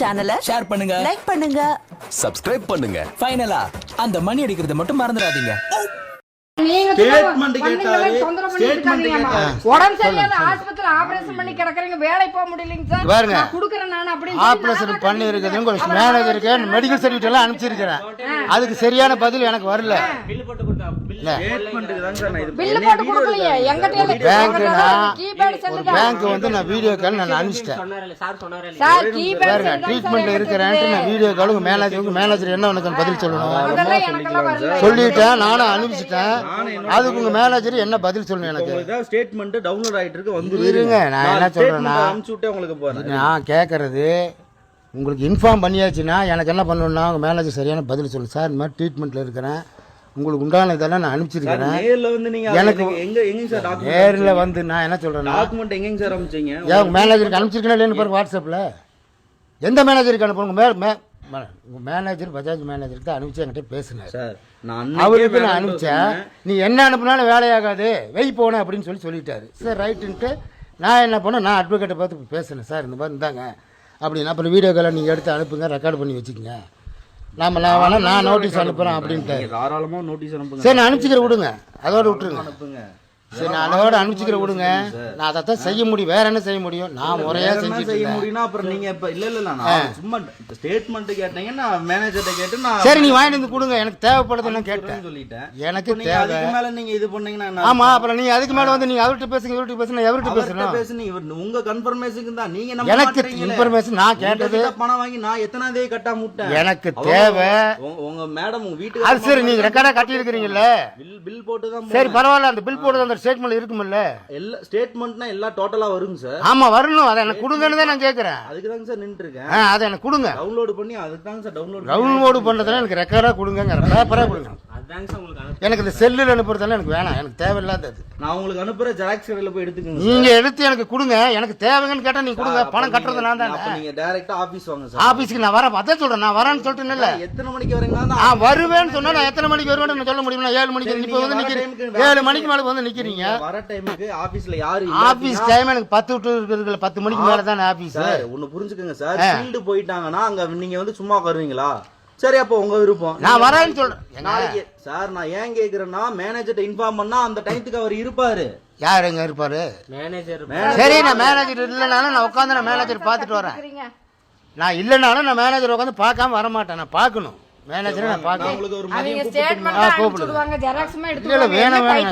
சேனலை ஷேர் பண்ணுங்க. லைக் பண்ணுங்க. சப்ஸ்கிரைப் பண்ணுங்க. ஃபைனலா அந்த மணி அடிக்கிறத மட்டும் மறந்துடாதீங்க. உடம்பு சரியில்லாத ஆஸ்பத்திரியில ஆபரேஷன் பண்ணி கிடக்குறீங்க வேலை போக முடியலைங்க சார் பாருங்க. கொடுக்குறேன் நான் ஆப்ரேஷன் பண்ணி அவர் உங்களுக்கு மேனேஜருக்கு மெடிக்கல் சர்டிஃபிகேட் எல்லாம் அனுப்பிச்சிருக்கிறேன். அதுக்கு சரியான பதில் எனக்கு வரல. பேங்க் வந்து நான் வீடியோ கால் நான் அனுப்பிச்சிட்டேன். சார் கீபேட் பாருங்க ட்ரீட்மெண்ட்ல இருக்கிறேன்ட்டு நான் வீடியோ கால் உங்க மேனேஜருக்கு மேனேஜர் என்ன உனக்கு பதில் சொல்லணும் சொல்லிட்டேன் நானும் அனுப்பிச்சிட்டேன். அதுக்கு உங்க மேனேஜர் என்ன பதில் சொல்லணும் எனக்கு? ஸ்டேட்மெண்ட் டவுன்லோட் ஆயிட்டு இருக்கு வந்து இருங்க, நான் என்ன சொல்றேன்னா- அனுப்பிச்சு விட்டே உங்களுக்கு போறேன். நான் கேட்கறது உங்களுக்கு இன்ஃபார்ம் பண்ணியாச்சுன்னா எனக்கு என்ன பண்ணணும்னா உங்க மேனேஜர் சரியான பதில் சொல்லு. சார் இந்த மாதிரி ட்ரீட்மெண்ட்ல இருக்கிறேன். உங்களுக்கு உண்டான இதெல்லாம் நான் சார் அனுப்பிச்சிருக்கிறேன் நேர்ல வந்து எனக்கு- எங்க எங்க சார் நேரில் வந்து நான் என்ன சொல்றேன்னா டாக்குமெண்ட் எங்க சார் அனுப்பிச்சீங்க? ஏன் உங்க மேனேஜருக்கு அனுப்பிச்சிருக்கேன் இல்லைன்னு பாருங்க வாட்ஸ்அப்பில் எந்த மேனேஜருக்கு அனுப்புங்க மே மே மே- உங்க மேனேஜர் பஜாஜ் மேனேஜருக்கு தான் அனுப்பிச்சு என்கிட்ட பேசினார். சார் நான் அவருக்கு நான் அனுப்பிச்சேன். நீ என்ன அனுப்புனாலும் வேலையாகாது வெய் போனேன் அப்படின்னு சொல்லி சொல்லிட்டாரு. சார் ரைட்டுன்ட்டு நான் என்ன பண்ணேன்? நான் அட்வொகேட்டை பார்த்து பேசினேன். சார் இந்த மாதிரி இருந்தாங்க. அப்படின்னா அப்புறம் வீடியோ காலை நீங்கள் எடுத்து அனுப்புங்க ரெக்கார்ட் பண்ணி வச்சுக்கோங்க. நாம நான் வேணா நான் நோட்டீஸ் அனுப்புகிறேன் அப்படின்ட்டு நீங்க தாராளமா நோட்டீஸ் அனுப்புங்க. சரி நான் அனுப்பிச்சிக்கிற விடுங்க. அதோட விட்டுருங்க. அனுப்புங்க. சரி நான் அதோட அனுப்பிச்சிக்கிற விடுங்க. நான் அதை தான் செய்ய முடியும். வேற என்ன செய்ய முடியும்? நான் முறையாக செஞ்சுட்டு செய்ய. முடியும்னா அப்புறம் நீங்க இப்ப இல்ல இல்ல நான் சும்மா ஸ்டேட்மெண்ட் கேட்டீங்க நான் மேனேஜர்ட்ட கேட்டு நான் சரி நீ வாங்கிட்டு வந்து கொடுங்க. எனக்கு தேவைப்படுதுன்னு கேட்டேன். சொல்றேன்னு சொல்லிட்டேன். எனக்கு தேவை. அதுக்கு மேல நீங்க இது பண்ணீங்கன்னா நான் ஆமா அப்புறம் நீங்க அதுக்கு மேல வந்து நீங்க அவர்கிட்ட பேசுங்க இவர்கிட்ட பேசுங்க எவர்கிட்ட பேசணும் பேசுனீங்க இவர் உங்க கன்ஃபர்மேஷனுக்கு தான். நீங்க நம்ப எனக்கு. இன்ஃபர்மேஷன் நான் கேட்டது பணம் வாங்கி நான் எத்தனை தேதி கட்டாம விட்டேன் எனக்கு தேவை. உங்க- மேடம் உங்க வீட்டுக்கு அது சரி நீங்க ரெக்கார்டா கட்டி இருக்கிறீங்கல்ல பில் பில் போட்டு தான் சரி பரவாயில்ல அந்த பில் போடுறது அந்த ஸ்டேட்மெண்ட் இருக்குமில்ல? எல்லா ஸ்டேட்மெண்ட்னா எல்லாம் டோட்டலா வருங்க சார் ஆமா வரணும். அதை எனக்கு கொடுங்கன்னு தான் நான் கேட்கறேன் அதுக்கு தாங்க சார் நின்று இருக்கேன் அதை எனக்கு கொடுங்க. டவுன்லோட் பண்ணி அதுக்கு தாங்க சார் டவுன்லோட் டவுன்லோடு பண்றதுல எனக்கு ரெக்கார்டா கொடுங்க பேப்பரா கொடுங்க. எனக்கு இந்த செல்லில் அனுப்புறதெல்லாம் எனக்கு வேணாம். எனக்கு தேவையில்லாதது. நான் உங்களுக்கு அனுப்புற ஜெராக்ஸ் கடையில போய் எடுத்துக்கங்க. நீங்க எடுத்து எனக்கு கொடுங்க. எனக்கு தேவைங்கன்னு கேட்டா நீங்க கொடுங்க. பணம் கட்டுறது நான் அப்ப தான் நீங்க டைரக்டா ஆபீஸ் வாங்க சார். ஆபீஸ்க்கு நான் வரேன். அதான் சொல்றேன். நான் வரேன்னு சொல்லிட்டேன்ல எத்தனை மணிக்கு வரீங்கன்னா ஆ வருவேன்னு சொன்னா நான் எத்தனை மணிக்கு வருவேன்னு நான் சொல்ல முடியுமா? ஏழு மணிக்கு இப்போ வந்து நிக்கிறீங்க. ஏழு மணிக்கு மேல வந்து நிக்கிறீங்க. வர டைமுக்கு ஆபீஸ்ல யாரு ஆபீஸ் டைம் எனக்கு பத்து விட்டு இருக்கிறதுல பத்து மணிக்கு மேல தானே ஆபீஸ் சார் ஒண்ணு புரிஞ்சுக்கங்க சார். ஃபீல்டு போயிட்டாங்கன்னா அங்க நீங்க வந்து சும்மா உட்காருவீங்களா? சரி அப்போ உங்க விருப்பம். நான் வரேன்னு சொல்றேன். நாளைக்கு சார் நான் ஏன் கேக்குறேன்னா மேனேஜர்ட்ட இன்ஃபார்ம் பண்ணா அந்த டைத்துக்கு அவர் இருப்பாரு. யார் எங்க இருப்பாரு? மேனேஜர் சரி நான் மேனேஜர் இல்லைனாலும் நான் உட்காந்து நான் மேனேஜர் பார்த்துட்டு வரேன். நான் இல்லைனாலும் நான் மேனேஜர் உட்காந்து பார்க்காம வர மாட்டேன் நான் பார்க்கணும். மேனேஜரை நான் ஒரு அவங்க ஸ்டேட்மெண்ட். விடுவாங்க. ஜெராக்ஸுமே இல்ல, இல்ல, எடுத்து வேணாம், வேணாம்.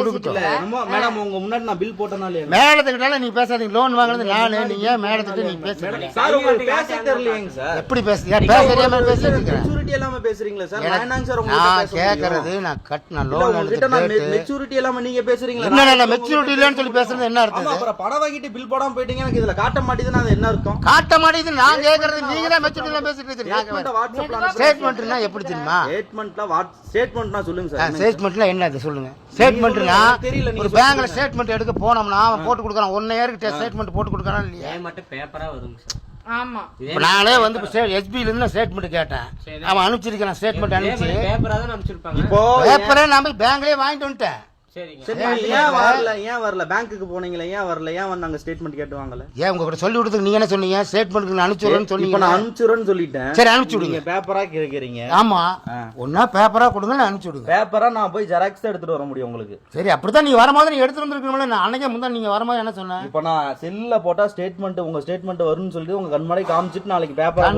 இருக்க. என்னமோ மேடம் உங்க முன்னாடி நான் பில் போட்டனால மேடத்துக்கிட்டால நீ பேசாதீங்க. லோன் வாங்கினது நானு நீங்க மேடத்துக்கிட்ட நீ பேசுறீங்க சார் உங்களுக்கு பேச தெரியலையேங்க சார்? எப்படி பேசுறீங்க பேச தெரியாம இருக்கிறேன் மெச்சூரிட்டி இல்லாம பேசுறீங்களா சார்? நான் என்னங்க சார் உங்களுக்கு நான்? நான் கட் நான் இல்ல, லோன் நான் எடுத்து கேட்டு மெச்சூரிட்டி இல்லாம நீங்க பேசுறீங்களா? என்ன நான் நான் மெச்சூரிட்டி இல்லைன்னு சொல்லி பேசுறது என்ன அர்த்தம்? அப்புறம் பணம் வாங்கிட்டு பில் போடாம போயிட்டீங்க எனக்கு இதுல காட்ட மாட்டேதுன்னா அது என்ன அர்த்தம்? காட்ட மாட்டேங்குது நான் கேட்கறது நீங்க தான் மெச்சூரிட்டி எல்லாம் பேசிட்டு ஸ்டேட்மெண்ட் இருக்கீங்க வாட்ஸ்அப்ல ஸ்டேட்மெண்ட்னா எப்படி தெரியுமா? ஸ்டேட்மெண்ட்ல வாட் ஸ்டேட்மெண்ட்னா சொல்லுங்க சார் என்னங்க ஸ்டேட்மெண்ட்ல என்ன அது சொல்லுங்க? ஸ்டேட்மெண்ட்னா ஒரு பேங்க்ல ஸ்டேட்மெண்ட் எடுக்க போனோம்னா அவன் போட்டு கொடுக்குறான். ஒன் இயருக்கு ஸ்டேட்மெண்ட் போட்டு கொடுக்குறான் இல்லையா? மட்டும் பேப்பரா வருங்க சார் ஆமா. இப்ப நானே வந்து இப்போ எஸ்பில இருந்து ஸ்டேட்மெண்ட் கேட்டேன். அவன் அனுப்பிச்சிருக்கான் ஸ்டேட்மெண்ட் அனுப்பிச்சு. பேப்பரா தான் அனுப்பிச்சிருப்பாங்க. இப்போ பேப்பரே போய் பேங்க்லயே வாங்கிட்டு வந்துட்டேன். ஏன் வரல? ஏன் வரல? பேங்க்குக்கு போனீங்களே? ஏன் வரல? ஏன் வந்தாங்க ஸ்டேட்மெண்ட் கேட்டு வாங்கல ஏன் உங்ககிட்ட சொல்லி கொடுத்துக்கு நீங்க என்ன சொன்னீங்க? ஸ்டேட்மெண்ட்டுக்கு நான் அனுப்பிச்சு விடுறேன்னு இப்ப சொன்னீங்க நான் அனுப்பிச்சுறேன்னு சொல்லிட்டேன். சரி அனுப்பிச்சு விடுங்க நீங்க பேப்பரா கேக்குறீங்க. ஆமா. ஒன்னா பேப்பரா கொடுங்க நான் அனுப்பிச்சு விடுங்க பேப்பரா நான் போய் ஜெராக்ஸ் எடுத்துட்டு வர முடியும் உங்களுக்கு. சரி அப்படித்தான் நீங்க வரும்போது நீங்க எடுத்துட்டு வந்திருக்கணும்ல நான் அன்னைக்கே முந்தா நீங்க வரும்போது என்ன சொன்னேன்? இப்ப நான் செல்ல போட்டா ஸ்டேட்மெண்ட் உங்க ஸ்டேட்மெண்ட் வரும்னு சொல்லிட்டு உங்க கண்மாடி காமிச்சிட்டு நாளைக்கு பேப்பரா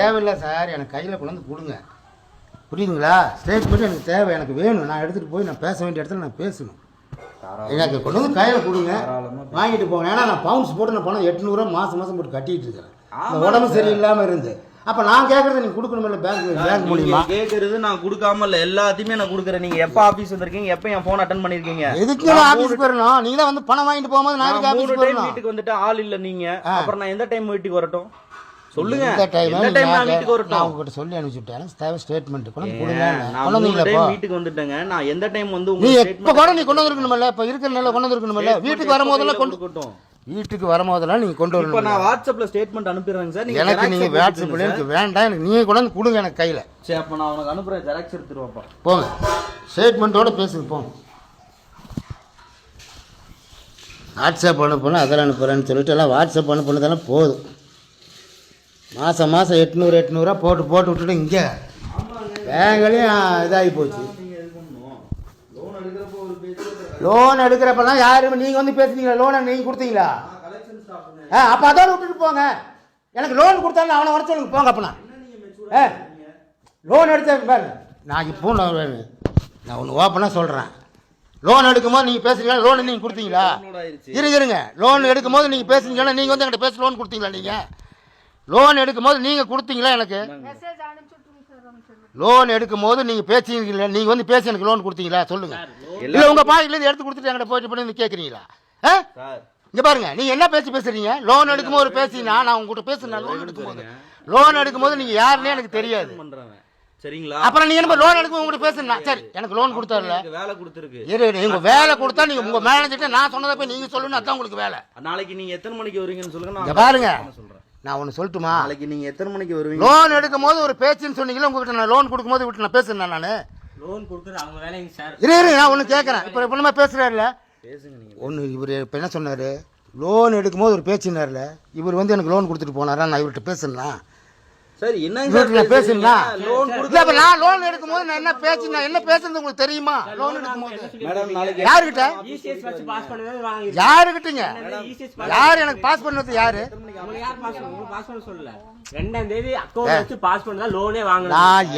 தேவையில்லை சார். எனக்கு கையில் கொண்டு வந்து கொடுங்க. புரியுதுங்களா? ஸ்டேட்மெண்ட் எனக்கு தேவை எனக்கு வேணும். நான் எடுத்துகிட்டு போய் நான் பேச வேண்டிய இடத்துல நான் பேசணும். எனக்கு கொண்டு வந்து கையில் கொடுங்க. வாங்கிட்டு போங்க. ஏன்னா நான் பவுன்ஸ் போட்டு நான் பணம் எட்நூறுவா மாதம் மாதம் போட்டு கட்டிட்டு இருக்கேன். உடம்பு சரியில்லாமல் இருந்து. அப்போ நான் கேட்குறது நீங்கள் கொடுக்கணுமில்ல பேங்க் பேங்க் மூலியமா நீங்க கேக்குறது நான் கொடுக்காம இல்ல. எல்லாத்தையுமே நான் கொடுக்குறேன். நீங்க எப்ப ஆபீஸ் வந்திருக்கீங்க? எப்ப என் போன் அட்டன் பண்ணிருக்கீங்க? எதுக்கு நான் ஆஃபீஸ் போயிடணும் நீங்கள் தான் வந்து பணம் வாங்கிட்டு போகும்போது ஆஃபீஸ் டைம் போயிடணும் வீட்டுக்கு வந்துட்டு ஆள் இல்ல நீங்க. அப்புறம் நான் எந்த டைம் வீட்டுக்கு வரட்டும்? சொல்லுங்க. எந்த டைம் நான் வீட்டுக்கு நான் வரட்டும்? உங்ககிட்ட சொல்லி அனுப்பிச்சுட்டேன். தேவை ஸ்டேட்மெண்ட் கொண்டு கொடுங்க. நான் மூணு டைம் வீட்டுக்கு வந்துட்டேங்க. நான் எந்த டைம் வந்து நீ எப்போ கூட நீ கொண்டு வந்திருக்கணுமில்ல? இப்போ இருக்கிற நிலை கொண்டு வந்திருக்கணுமில்ல? வீட்டுக்கு வரும்போதெல்லாம் கொண்டு கொடுக்கட்டும் வீட்டுக்கு வரும்போதெல்லாம் நீங்க கொண்டு இப்ப வரணும் நான் வாட்ஸ்அப்ல ஸ்டேட்மெண்ட் அனுப்பிடுறேங்க சார். எனக்கு xerox நீங்க போட்டு வாட்ஸ்அப்ல கொடுங்க எனக்கு வேண்டாம். எனக்கு நீங்க கொண்டு வந்து கொடுங்க எனக்கு கையில. சார். அப்ப நான் உனக்கு அனுப்புறேன். ஜெராக்ஸ் எடுத்துருவாப்பா போங்க. ஸ்டேட்மெண்ட்டோட பேசுங்க போங்க வாட்ஸ்அப் அனுப்பணும் அதில் அனுப்புறேன்னு சொல்லிட்டு எல்லாம் வாட்ஸ்அப் அனுப்புனதெல்லாம் போதும். மாதம் மாதம் எட்நூறு எட்நூறுவா போட்டு போட்டு விட்டுட்டு இங்கே. பேங்க்லேயும் இதாகி போச்சு. லோன் எடுக்கிறப்பெல்லாம் யாரும் நீங்கள் வந்து பேசுனீங்களா? லோனை நீங்கள் கொடுத்தீங்களா? ஆ அப்போ அதோட விட்டுட்டு போங்க. எனக்கு லோன் கொடுத்தாலும் அவனை வர சொல்லுங்க. போங்க அப்பனா. ஆ லோன் எடுத்த பாருங்க. நான் இப்போ நான் ஒன்று ஓப்பனாக சொல்கிறேன் லோன் எடுக்கும்போது நீங்கள் பேசுறீங்களா லோன் நீங்கள் கொடுத்தீங்களா? ஆயிருச்சு. இருங்க லோன் எடுக்கும்போது நீங்கள் பேசுனீங்களா? நீங்கள் வந்து என்கிட்ட பேச லோன் கொடுத்தீங்களா நீங்கள் லோன் எடுக்கும்போது நீங்கள் கொடுத்தீங்களா எனக்கு? லோன் எடுக்கும்போது நீங்கள் பேசுறீங்களா நீங்கள் வந்து பேசி எனக்கு லோன் கொடுத்தீங்களா? சொல்லுங்க. இல்லை உங்கள் பாக்கெட்லேருந்து எடுத்து கொடுத்துட்டு என்கிட்ட போயிட்டு பண்ணி கேட்குறீங்களா ஆ? சார். இங்க பாருங்க நீங்க என்ன பேச்சு பேசுறீங்க? லோன் எடுக்கும்போது பேசினா நான் உங்ககிட்ட பேசுனேன் லோன் எடுக்கும்போது. லோன் எடுக்கும்போது நீங்க யாருன்னே எனக்கு தெரியாது. சரிங்களா? அப்புறம் நீங்க என்ன லோன் எடுக்கும் உங்ககிட்ட பேசுனா சரி எனக்கு லோன் கொடுத்தாருல. எனக்கு வேலை கொடுத்துருக்கு. இரு நீங்க வேலை கொடுத்தா நீங்க உங்க மேனேஜர்ட்ட நான் சொன்னதை போய் நீங்க சொல்லணும் அதான் உங்களுக்கு வேலை. நாளைக்கு நீங்க எத்தனை மணிக்கு வருவீங்கன்னு சொல்லுங்க நான் பாருங்க. நான் ஒன்னு சொல்லட்டுமா? நாளைக்கு நீங்க எத்தனை மணிக்கு வருவீங்க? லோன் எடுக்கும் போது ஒரு பேச்சுன்னு சொன்னீங்களா உங்ககிட்ட நான் லோன் கொடுக்கும்போது விட்டு நான் பேசுனேன் நானு? லோன் கொடுக்குறது அவங்க வேலைங்க சார் இரு இரு நான் ஒன்று கேட்குறேன் இப்போ இப்போ நம்ம பேசுறாருல? பேசுங்க ஒன்று இவர் இப்போ என்ன சொன்னார்? லோன் எடுக்கும்போது ஒரு பேச்சுனார்ல இவர் வந்து எனக்கு லோன் கொடுத்துட்டு போனாரா? நான் இவர்கிட்ட பேசுனா சரி நான் பேசுனா லோன் நான் லோன் எடுக்கும்போது நான் என்ன நான் என்ன பேசுறது உங்களுக்கு தெரியுமா? லோன் வாங்கி யாருக்கிட்டங்க? இசிஎஸ் யார் எனக்கு பாஸ் பண்ணது யாரு? உங்களுக்கு யார் பாஸ் பண்ண உங்களுக்கு பாஸ் பண்ண சொல்லல. ரெண்டாம் தேதி அக்கௌண்ட் வச்சு பாஸ் பண்ணதா லோனே வாங்கணும் நான்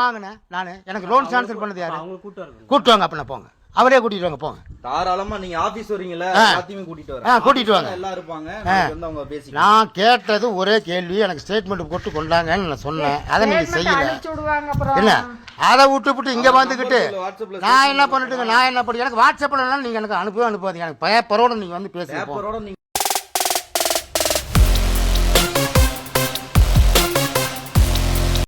வாங்கினேன் நான்? எனக்கு லோன் சான்சல் பண்ணது யாரு? அவங்க கூட்டு கூட்டு வாங்க அப்ப நான் போங்க. அவரே கூட்டிட்டு வாங்க போங்க. தாராளமா நீங்க ஆபீஸ் வரீங்கல்ல. எல்லாத்தையுமே கூட்டிட்டு வரேன். கூட்டிட்டு வாங்க. எல்லாம் இருப்பாங்க வந்து அவங்க பேசிக்கலாம் நான் கேட்டது ஒரே கேள்வி எனக்கு ஸ்டேட்மெண்ட் போட்டு கொண்டாங்கன்னு நான் சொன்னேன். அதை நீங்க செய்யல என்ன? அதை விட்டுப்புட்டு இங்க வந்துக்கிட்டு நான் என்ன பண்ணட்டுங்க? நான் என்ன பண்ணி எனக்கு வாட்ஸ்அப்ல நீங்க எனக்கு அனுப்பவே அனுப்பாதீங்க. எனக்கு பயப்பரோட நீங்க வந்து பேசுங்க. பேப்பரோட